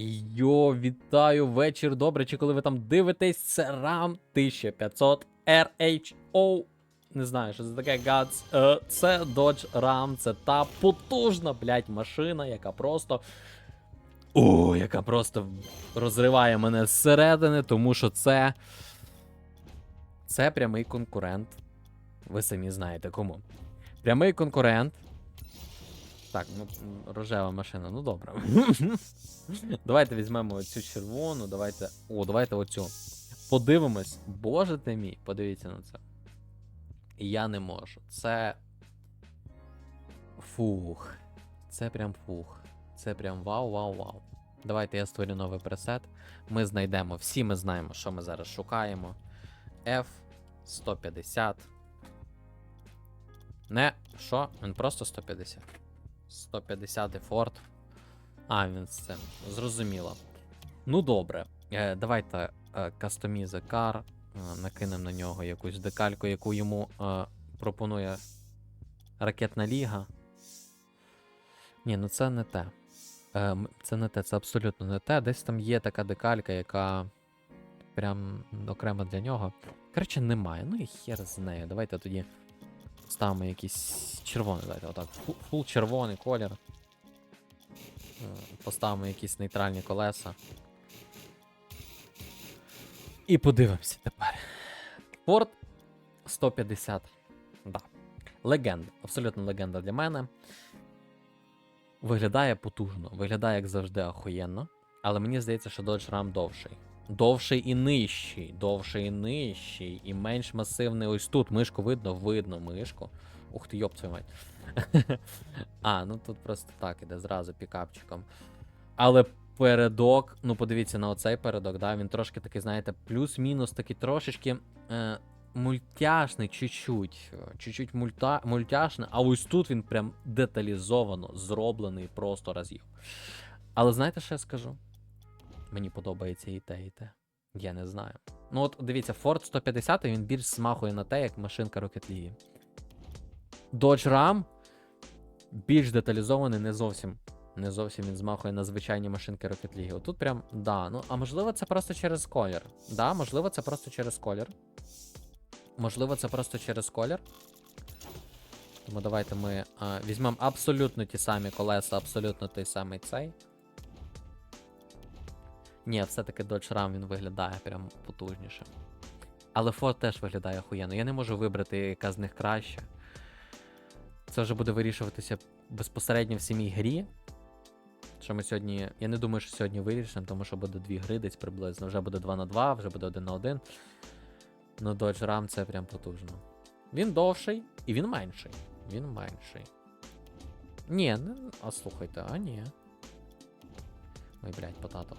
Йо, вітаю, вечір добре, чи коли ви там дивитесь, це RAM 1500 RHO. Не знаю, що це таке гац. Е, Це Dodge Ram, це та потужна, блядь, машина, яка просто. О, яка просто розриває мене зсередини, тому що це. Це прямий конкурент. Ви самі знаєте кому. Прямий конкурент. Так, ну рожева машина, ну добре. давайте візьмемо цю червону, давайте. О, давайте оцю. Подивимось. Боже ти мій, подивіться на це. Я не можу. Це. Фух. Це прям фух. Це прям вау, вау, вау. Давайте я створю новий пресет. Ми знайдемо. Всі ми знаємо, що ми зараз шукаємо. F150. Не, що? Він просто 150. 150 Ford. А, він з цим. Зрозуміло. Ну добре. Е, давайте е, Customize Car. Е, накинемо на нього якусь декальку, яку йому е, пропонує Ракетна Ліга. Ні, ну це не те. Е, це не те, це абсолютно не те. Десь там є така декалька, яка прям окремо для нього. Коротше, немає. Ну і хер з нею. Давайте тоді ставимо якийсь червоний. Давайте отак. Фул, червоний колір. Е, Поставимо якісь нейтральні колеса. І подивимося тепер. Ford 150. Да. Легенда. Абсолютно легенда для мене. Виглядає потужно, виглядає, як завжди, охуєнно. Але мені здається, що Dodge Ram довший. Довший і нижчий, довший і нижчий, і менш масивний. Ось тут мишку видно, видно мишку. Ух ти, йоп твою мать. а, ну тут просто так іде зразу пікапчиком. Але передок, ну подивіться на оцей передок, да, він трошки такий, знаєте, плюс-мінус такий трошечки е, мультяшний, чуть-чуть. Чуть-чуть мульта, мультяшний, а ось тут він прям деталізовано зроблений просто разів. Але знаєте, що я скажу? Мені подобається і те, і те. Я не знаю. Ну от дивіться, Ford 150 він більш смахує на те, як машинка Rocket League. Dodge Ram більш деталізований, не зовсім. Не зовсім він змахує на звичайні машинки Rocket League. Отут прям, да. Ну, а можливо, це просто через колір. Да, можливо, це просто через колір. Можливо, це просто через колір. Тому давайте ми а, візьмемо абсолютно ті самі колеса, абсолютно той самий цей. Ні, все-таки Dodge Ram він виглядає прям потужніше. Але Ford теж виглядає охуєнно. Я не можу вибрати, яка з них краще. Це вже буде вирішуватися безпосередньо в самій грі. Що ми сьогодні. Я не думаю, що сьогодні вирішимо, тому що буде дві гри десь приблизно. Вже буде 2 на 2, вже буде 1 на 1. Ну, Dodge Ram це прям потужно. Він довший і він менший. Він менший. Ні, не... а слухайте, а ні. Ой, блядь, потато.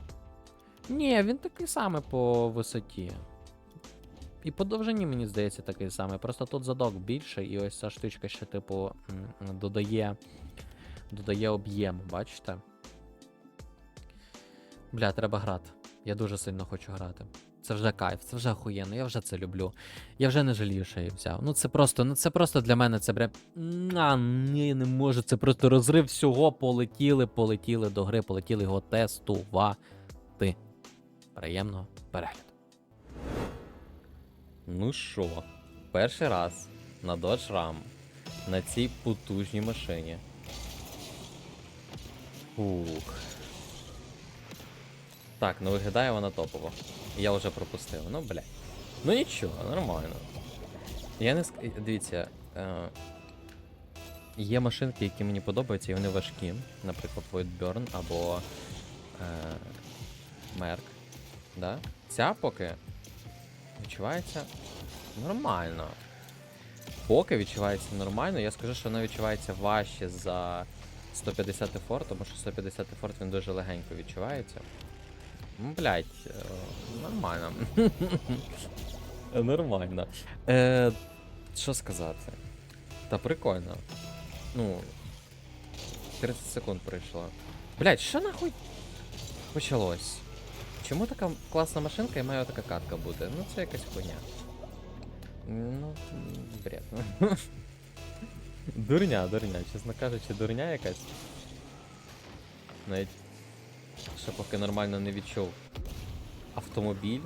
Ні, він такий самий по висоті. І по довжині, мені здається, такий самий. Просто тут задок більший, і ось ця штучка ще, типу, додає. Додає об'єм, бачите? Бля, треба грати. Я дуже сильно хочу грати. Це вже кайф, це вже охуєнно, я вже це люблю. Я вже не жалію, що я взяв. Ну це просто, ну це просто для мене це прям. А, ні, не можу. Це просто розрив всього. Полетіли, полетіли до гри, полетіли його тестувати. Приємного перегляду. Ну що, перший раз на Dodge Ram на цій потужній машині. Ух. Так, ну виглядає вона топово. Я вже пропустив. Ну, бля. Ну нічого, нормально. Я не ск... Дивіться. Е... Є машинки, які мені подобаються, і вони важкі. Наприклад, Voidburn або е... Merc. Да? Ця поки відчувається нормально. Поки відчувається нормально, я скажу, що вона відчувається важче за 150 Ford, тому що 150 Ford він дуже легенько відчувається. Ну, блядь, е, нормально. нормально. Е, що сказати? Та прикольно. Ну. 30 секунд пройшло. Блядь, що нахуй почалось? Чому така класна машинка і має така катка бути? Ну це якась хуйня. Ну, бред. дурня, дурня, чесно кажучи, дурня якась. Навіть Ще поки нормально не відчув автомобіль.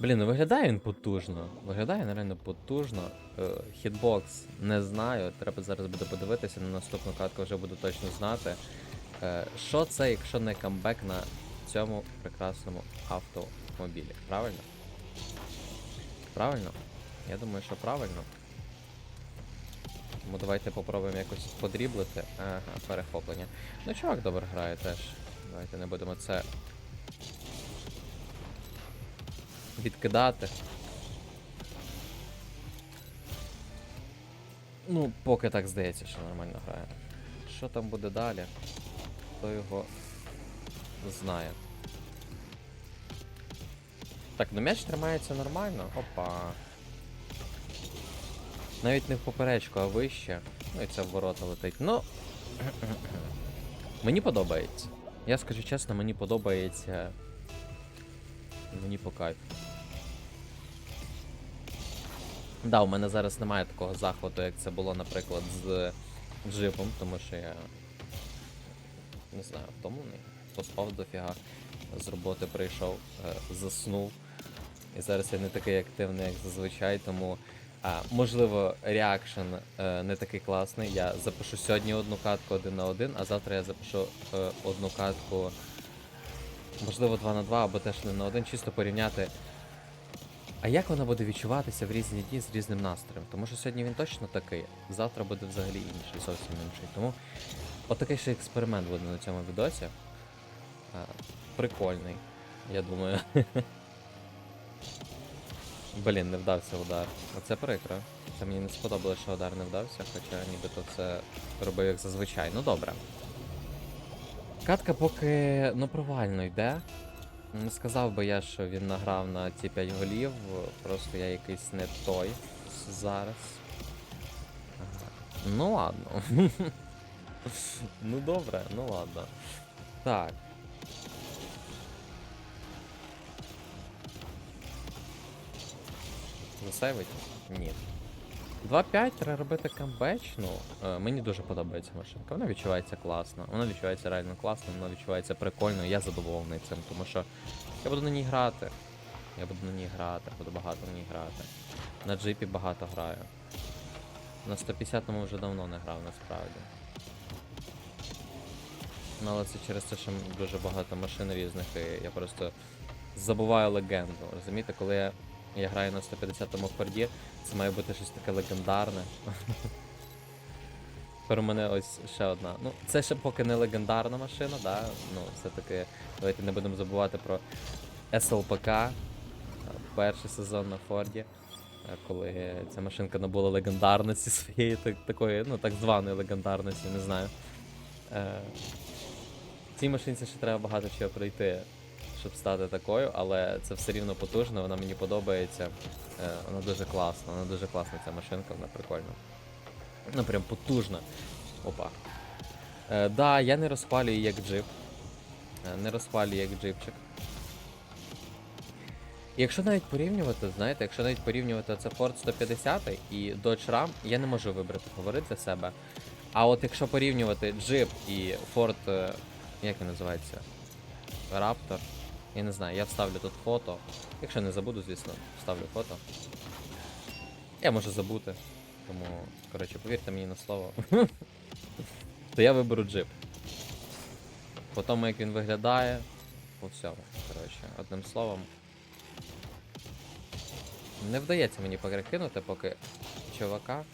Блін, ну виглядає він потужно. Виглядає нереально потужно. Е, Хітбокс не знаю. Треба зараз буде подивитися, на наступну катку вже буду точно знати. Е, Що це, якщо не камбек на цьому прекрасному автомобілі? Правильно? Правильно? Я думаю, що правильно. Тому давайте попробуємо якось подріблити. Ага, перехоплення. Ну, чувак добре грає теж. Давайте не будемо це відкидати. Ну, поки так здається, що нормально грає. Що там буде далі? Хто його знає. Так, ну м'яч тримається нормально. Опа. Навіть не в поперечку, а вище. Ну і це в ворота летить. Ну. мені подобається. Я скажу чесно, мені подобається. Мені по кайфу. Да, у мене зараз немає такого захвату, як це було, наприклад, з джипом, тому що я не знаю, втомлений, поспав дофіга, з роботи прийшов, е, заснув. І зараз я не такий активний, як зазвичай, тому можливо реакшн е, не такий класний. Я запишу сьогодні одну катку один на один, а завтра я запишу е, одну катку, можливо, 2 на 2 або теж не на один, чисто порівняти. А як вона буде відчуватися в різні дні з різним настроєм? Тому що сьогодні він точно такий, завтра буде взагалі інший, зовсім інший. Тому отакий ще експеримент буде на цьому відосі. А, прикольний, я думаю. Блін, не вдався удар. Оце прикро. Це мені не сподобалося, що удар не вдався, хоча нібито це робив як зазвичай. Ну добре. Катка поки ну провально йде. Не сказав би я, що він награв на ці 5 голів, просто я якийсь не той зараз. Ну ладно. ну добре, ну ладно. Так. Засейвить? Ні. 2.5 треба робити камбечну. Е, мені дуже подобається машинка. Вона відчувається класно. Вона відчувається реально класно, вона відчувається прикольно. Я задоволений цим, тому що я буду на ній грати. Я буду на ній грати, буду багато на ній грати. На джипі багато граю. На 150-му вже давно не грав насправді. Ну, але це через те, що дуже багато машин різних, і я просто забуваю легенду. Розумієте, коли я, я граю на 150-му форді, це має бути щось таке легендарне. У мене ось ще одна. Ну, це ще поки не легендарна машина, да? Ну, все-таки давайте не будемо забувати про СЛПК. Перший сезон на Форді. е, Коли ця машинка набула легендарності своєї, так, такої, ну так званої легендарності, не знаю. Е, цій машинці ще треба багато чого пройти, щоб стати такою, але це все рівно потужно, вона мені подобається. Е, вона дуже класна, вона дуже класна ця машинка, вона прикольна. Ну прям потужна. Опа. Е, да, я не розхвалюю як джип. Е, не розхвалюю як джипчик. І Якщо навіть порівнювати, знаєте, якщо навіть порівнювати це Ford 150 і Dodge Ram, я не можу вибрати фаворит для себе. А от якщо порівнювати Jeep і Ford, як він називається? Raptor. Я не знаю, я вставлю тут фото. Якщо не забуду, звісно, вставлю фото. Я можу забути. Тому, коротше, повірте мені на слово. То я виберу джип. По тому, як він виглядає, по всьому. Коротше, одним словом. Не вдається мені перекинути поки чувака.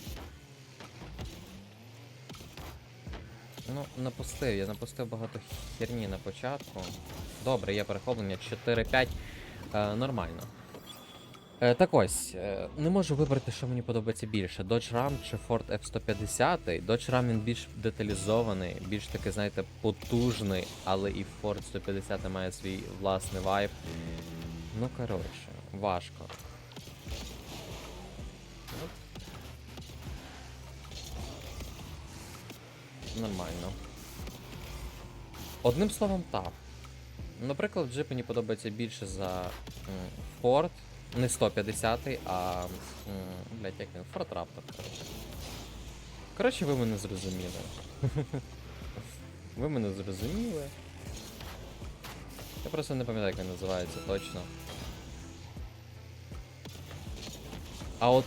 Ну, напустив, я напустив багато херні на початку. Добре, є перехоплення 4-5. Е, нормально. Е, так ось, е, не можу вибрати, що мені подобається більше. Dodge Ram чи Ford F-150. Dodge Ram він більш деталізований, більш такий, знаєте, потужний, але і Ford 150 має свій власний вайб. Ну, коротше, важко. Нормально. Одним словом, так. Наприклад, джип мені подобається більше за Ford. Не 150, а. Блять, як він? Ford Raptor, коротше. Коротше, ви мене зрозуміли. ви мене зрозуміли. Я просто не пам'ятаю, як він називається точно. А от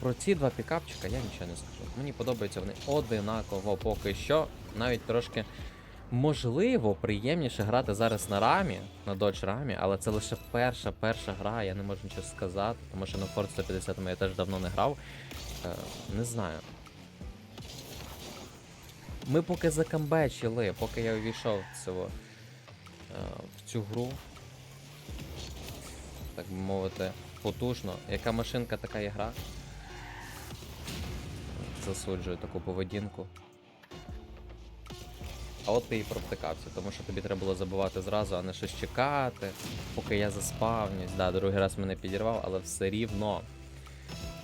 про ці два пікапчика я нічого не скажу. Мені подобаються вони одинаково поки що. Навіть трошки можливо приємніше грати зараз на рамі, на Dodge рамі, але це лише перша перша гра, я не можу нічого сказати, тому що на Ford 150 я теж давно не грав. Е, не знаю. Ми поки закамбечили, поки я увійшов цього, е, в цю гру, так би мовити, потужно. Яка машинка, така і гра. Засуджую таку поведінку. А от ти і провтикався, тому що тобі треба було забувати зразу, а не щось чекати, поки я заспавнюсь. Да, другий раз мене підірвав, але все рівно.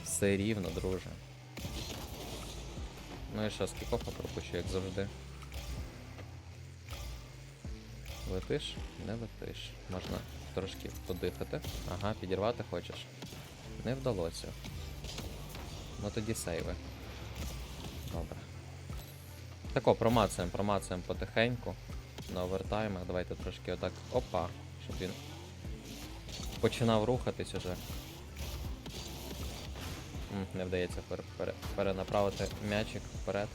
Все рівно, друже. Ну і що, скікофа пропущу, як завжди. Летиш? Не летиш. Можна трошки подихати. Ага, підірвати хочеш. Не вдалося. Ну тоді сейви. Добре. Тако, промацаємо, промацаємо потихеньку. На овертаймах. Давайте трошки отак. Опа, щоб він починав рухатись уже. Не вдається пере- пере- перенаправити м'ячик вперед.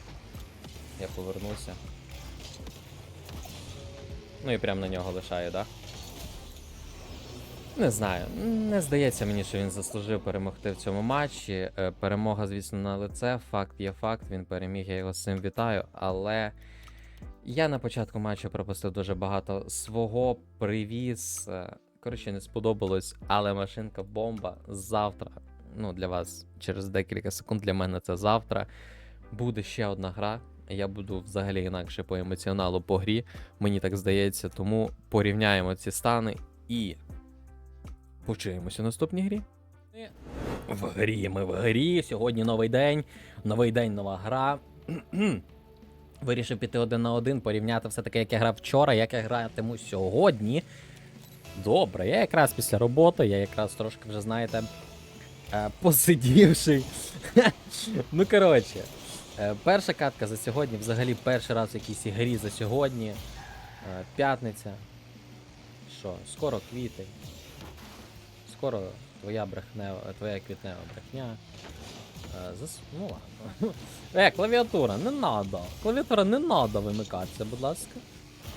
Я повернуся. Ну і прямо на нього лишаю, так? Не знаю. Не здається мені, що він заслужив перемогти в цьому матчі. Е, Перемога, звісно, на лице. Факт є факт, він переміг, я його з цим вітаю. Але я на початку матчу пропустив дуже багато свого привіз. Е, Коротше, не сподобалось, але машинка бомба завтра. Ну, для вас через декілька секунд, для мене це завтра. Буде ще одна гра. Я буду взагалі інакше по емоціоналу по грі. Мені так здається, тому порівняємо ці стани і почуємося в наступній грі. В грі, ми в грі. Сьогодні новий день. Новий день, нова гра. Вирішив піти один на один, порівняти все таки, як я грав вчора, як я гратиму сьогодні. Добре, я якраз після роботи, я якраз трошки вже, знаєте, е, посидівший. ну, коротше, е, перша катка за сьогодні, взагалі перший раз в якійсь грі за сьогодні. Е, П'ятниця. Що, скоро квітень. Скоро твоя брехнева, твоя квітнева брехня. Е, зас... Ну ладно. Е, клавіатура, не надо. Клавіатура не надо вимикатися, будь ласка.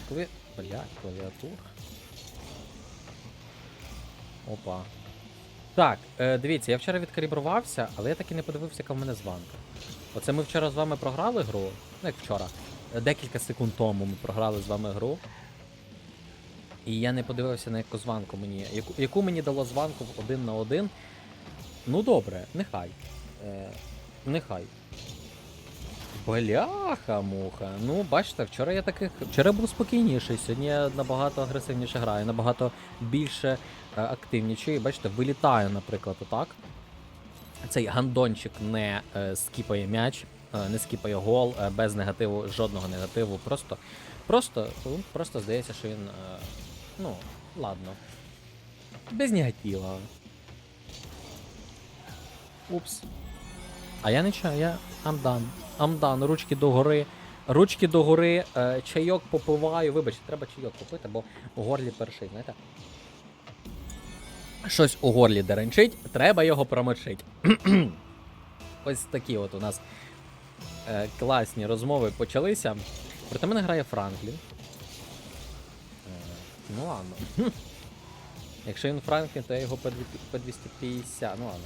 Клаві... Блядь, клавіатура. Опа. Так, е, дивіться, я вчора відкалібрувався, але я так і не подивився, яка в мене званка. Оце ми вчора з вами програли гру. Ну як вчора. Декілька секунд тому ми програли з вами гру. І я не подивився на яку званку мені. Яку, яку мені дало званку один на один. Ну добре, нехай. Е, нехай. Бляха, муха. Ну, бачите, вчора я таких. Вчора був спокійніший, сьогодні я набагато агресивніше граю, набагато більше е. І бачите, вилітаю, наприклад, отак. Цей гандончик не е, скіпає м'яч, не скіпає гол, е, без негативу, жодного негативу. Просто, просто, ну, просто здається, що він. Е, ну, ладно. Без негатива. Упс. А я нічого, я I'm done. I'm done. Ручки догори. Ручки догори, е, чайок попиваю. Вибачте, треба чайок попити, бо у горлі перший, знаєте? Щось у горлі деренчить, треба його промочить. Ось такі от у нас е, класні розмови почалися. Проти мене грає Франклін. Е, ну ладно. Якщо він Франклін, то я його по 250. Ну ладно.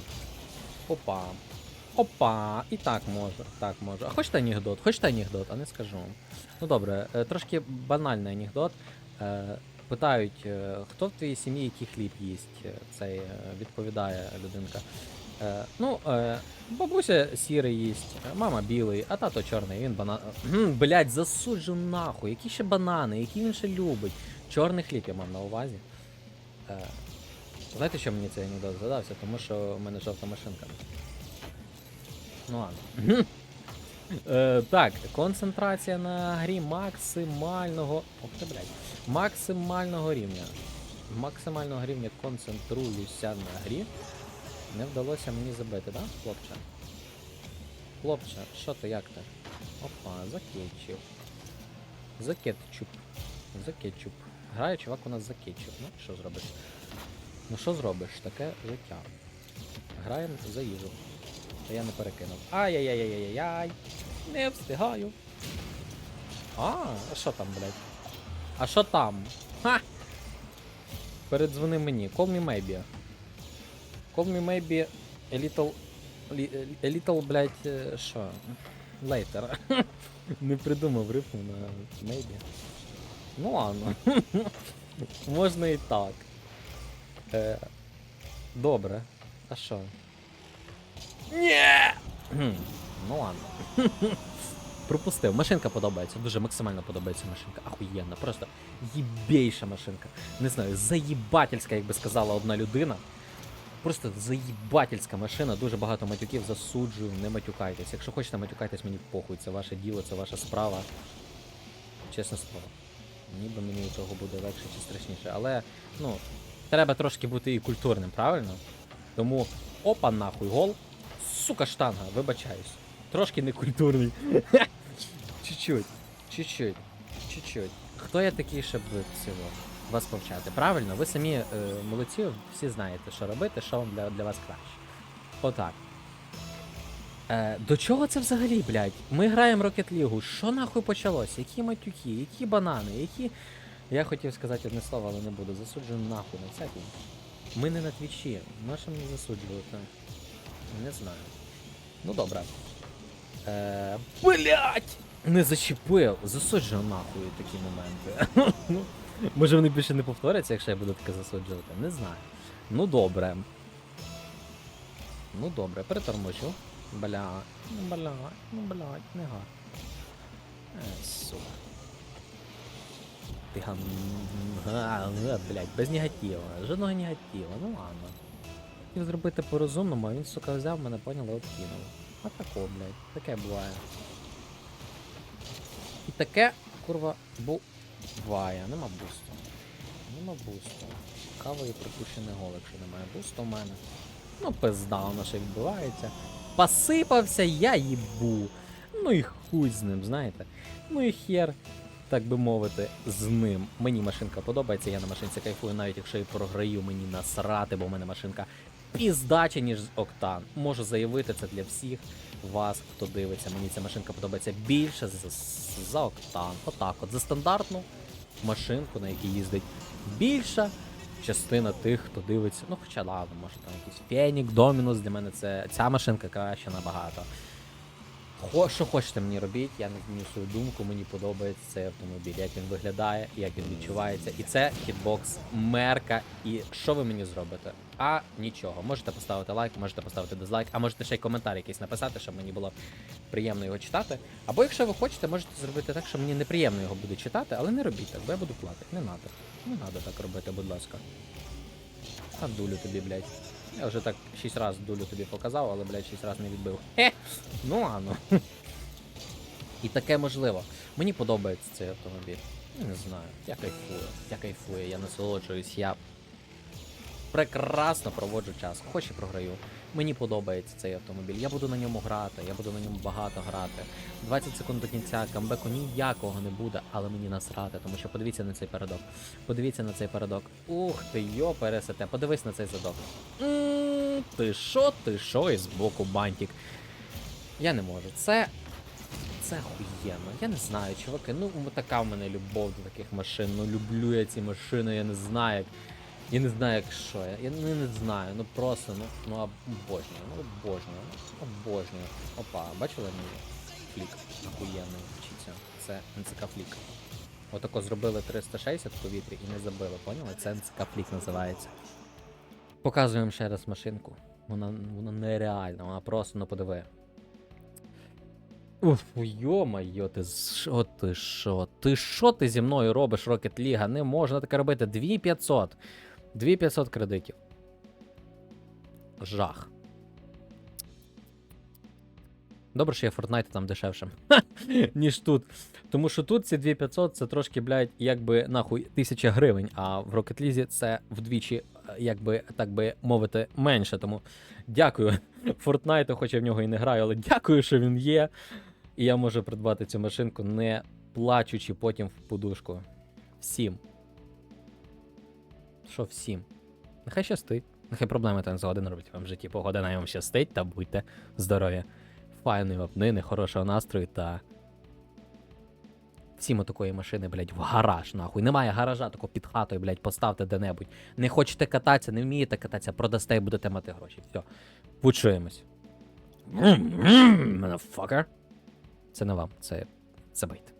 Опа. Опа, і так може, так може. А хочете анекдот? Хочете анекдот, а не скажу. Ну добре, е, трошки банальний анекдот. Питають, хто в твоїй сім'ї який хліб їсть? Е, Цей е, відповідає людинка. Е, Ну, е, бабуся сірий їсть, е, мама білий, а тато чорний, він банан. Блять, засуджу нахуй. Які ще банани, які він ще любить? Чорний хліб я мав на увазі. Знаєте, що мені цей анекдот задався? Тому що в мене жовта машинка. Ну ладно. Е, так, концентрація на грі максимального. Ох ти, блядь. Максимального рівня. Максимального рівня концентруюся на грі. Не вдалося мені забити, да, хлопче? Хлопче, що ти, як ти? Опа, закетчив. Закетчуп. Закетчуп. Грає чувак у нас за кетчуп. Ну, що зробиш? Ну що зробиш? Таке життя. Граємо за їжу. Та я не перекинув. Ай-яй-яй-яй-яй-яй. Не встигаю. А, а що там, блядь? А що там? Ха! Передзвони мені. Call me maybe. Call me maybe a little... li- A little, блядь, е, що? Later. Не придумав рифму на maybe. Ну ладно. Можна і так. Е, добре. А що? Ні! ну ладно. Пропустив. Машинка подобається. Дуже максимально подобається машинка. Ахуєнна. Просто їбейша машинка. Не знаю, заїбательська, як би сказала одна людина. Просто заїбательська машина, дуже багато матюків засуджую, не матюкайтесь. Якщо хочете матюкайтесь, мені похуй, це ваше діло, це ваша справа. Чесне слово. Ніби мені від того буде легше чи страшніше. Але, ну, треба трошки бути і культурним, правильно? Тому опа нахуй гол. Сука штанга, вибачаюсь. Трошки некультурний. Чуть-чуть, чуть-чуть, чуть-чуть. Хто я такий, щоб цього вас повчати? Правильно, ви самі е, молодці, всі знаєте, що робити, що вам для, для вас краще. Отак. Е, до чого це взагалі, блядь? Ми граємо Rocket League. Що нахуй почалося? Які матюки, які банани, які. Я хотів сказати одне слово, але не буду. Засуджую нахуй на всякий. Ми не на твічі. Нащо мені засуджувати? Не знаю. Ну добре. Е, блять! Не зачепив. Засуджую нахуй такі моменти. Може вони більше не повторяться, якщо я буду таке засуджувати? Не знаю. Ну добре. Ну добре, переторможу. Бля, ну бля, ну блядь, не гарно. Е, сука. Ти гам... без негатива. Жодного негатива, ну ладно. Хотів зробити по-розумному, а він, сука, взяв мене, поняли, откинув. А тако, блядь, таке буває. І таке, курва, буває. Нема бусту. Нема бусту. Кава і пропущений гол, якщо немає бусту в мене. Ну, пизда, воно ще відбувається. Посипався, я їбу. Ну і хуй з ним, знаєте. Ну і хер, так би мовити, з ним. Мені машинка подобається, я на машинці кайфую, навіть якщо і програю, мені насрати, бо в мене машинка піздача, ніж Октан. Можу заявити це для всіх вас, хто дивиться. Мені ця машинка подобається більше за, за Октан. Отак, от за стандартну машинку, на якій їздить більша частина тих, хто дивиться. Ну, хоча ладно, може там якийсь Фенік, Домінус, для мене це ця машинка краще набагато. Що хочете мені робіть, я не зміню свою думку, мені подобається цей автомобіль, як він виглядає, як він відчувається. І це хітбокс мерка. І що ви мені зробите? А нічого. Можете поставити лайк, можете поставити дизлайк, а можете ще й коментар якийсь написати, щоб мені було приємно його читати. Або якщо ви хочете, можете зробити так, що мені неприємно його буде читати, але не робіть так, бо я буду плакати. Не надо. Не надо так робити, будь ласка. А дулю тобі, блядь. Я вже так 6 раз дулю тобі показав, але, блядь, 6 раз не відбив. Хе! Ну ладно. І таке можливо. Мені подобається цей автомобіль. Не знаю. Я кайфую. Я кайфую, я насолоджуюсь, я прекрасно проводжу час. Хоч і програю. Мені подобається цей автомобіль. Я буду на ньому грати, я буду на ньому багато грати. 20 секунд до кінця камбеку ніякого не буде, але мені насрати, тому що подивіться на цей передок. Подивіться на цей передок. Ух ти, йо, пересете. Подивись на цей задок. М, Ти що, ти що, і збоку бантик. Я не можу. Це. Це охуєнно. Я не знаю, чуваки. Ну, така в мене любов до таких машин. Ну люблю я ці машини, я не знаю. Як... Я не знаю, як що. Я, я не, не знаю. Ну просто, ну, ну обожнюю, ну обожнюю, ну, обожнюю. Опа, бачили мій флік? Охуєнний вчиться. Це НЦК флік. Отако зробили 360 в повітрі і не забили, поняли? Це НЦК флік називається. Показуємо ще раз машинку. Вона, вона нереальна, вона просто ну подиви. Уф, йо-моє, ти що ти що? Ти що ти зі мною робиш, Rocket League? Не можна таке робити. 2500. 2500 кредитів. Жах. Добре, що є Fortnite там дешевше, ніж тут. Тому що тут ці 2500 це трошки, блядь, якби нахуй 1000 гривень, а в Rocket League це вдвічі, е, якби так би мовити, менше. Тому дякую Fortnite, хоч я в нього і не граю, але дякую, що він є. І я можу придбати цю машинку, не плачучи потім в подушку. Всім що всім. Нехай щастить. Нехай проблеми там за один робить вам в житті. Погода на вам щастить та будьте здорові. Файної вапнини, хорошого настрою та. Всім такої машини, блядь, в гараж, нахуй. Немає гаража такого під хатою, блядь, поставте де-небудь. Не хочете кататися, не вмієте кататися, продасте і будете мати гроші. Все. Почуємось. Motherfucker. Це не вам, це забийте.